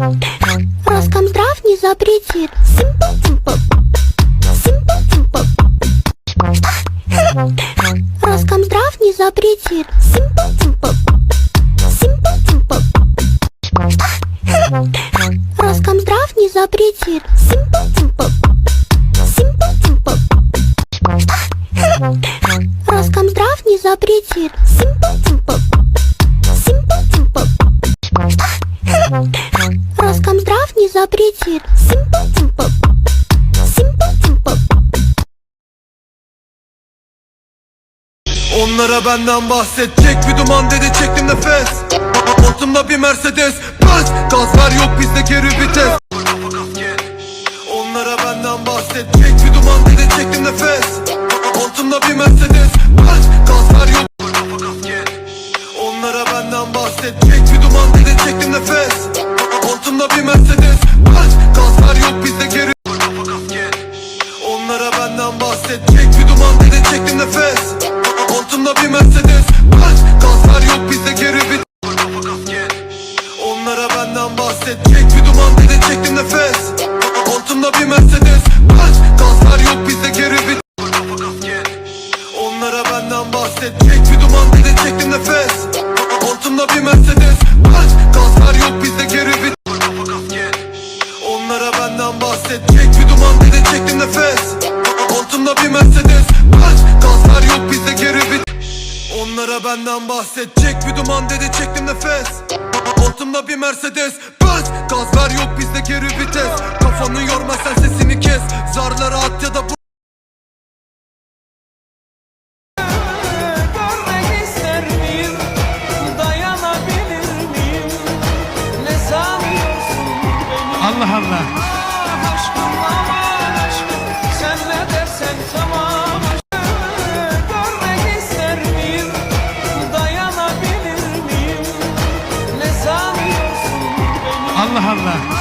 Роскомздрав не запретит. Роскомздрав не запретит. Роскомздрав не запретит. Роскомздрав не запретит. Симпл-тимпл. запретит. Симпл-тимпл. Симпл-тимпл. Onlara benden bahsedecek bir duman dedi çektim nefes Altımda bir Mercedes Benz Gaz ver yok bizde geri vites Onlara benden bahsedecek bir duman dedi çektim nefes Altımda bir Mercedes Benz Gaz ver yok Onlara benden bahsedecek bir duman dedi çektim nefes Altımda bir Mercedes. Gaz ver yok bizde geri vit Onlara benden bahsedecek bir duman dedi çektim nefes. Altımda bir Mercedes. Gaz ver yok bizde geri vit Onlara benden bahsedecek bir duman dedi çektim nefes. Altımda bir Mercedes. Benz Gaz ver yok bizde geri vites. Kafanı yorma sen sesini kes. Zarlara at ya da bu beni? Allah Allah.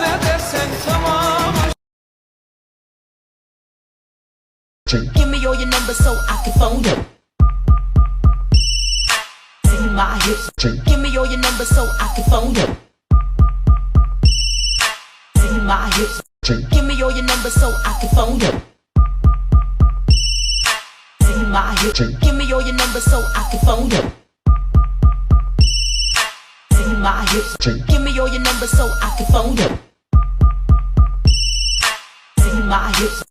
Ne dersen tamam Give me all your numbers so I can phone you. See my hips. Me all your numbers so I can phone you. See my hips. Give me all your numbers so I can phone you. See my hips. Give me all your numbers so I can phone you. See my hips. Give me all your numbers so I can phone you. See my hips.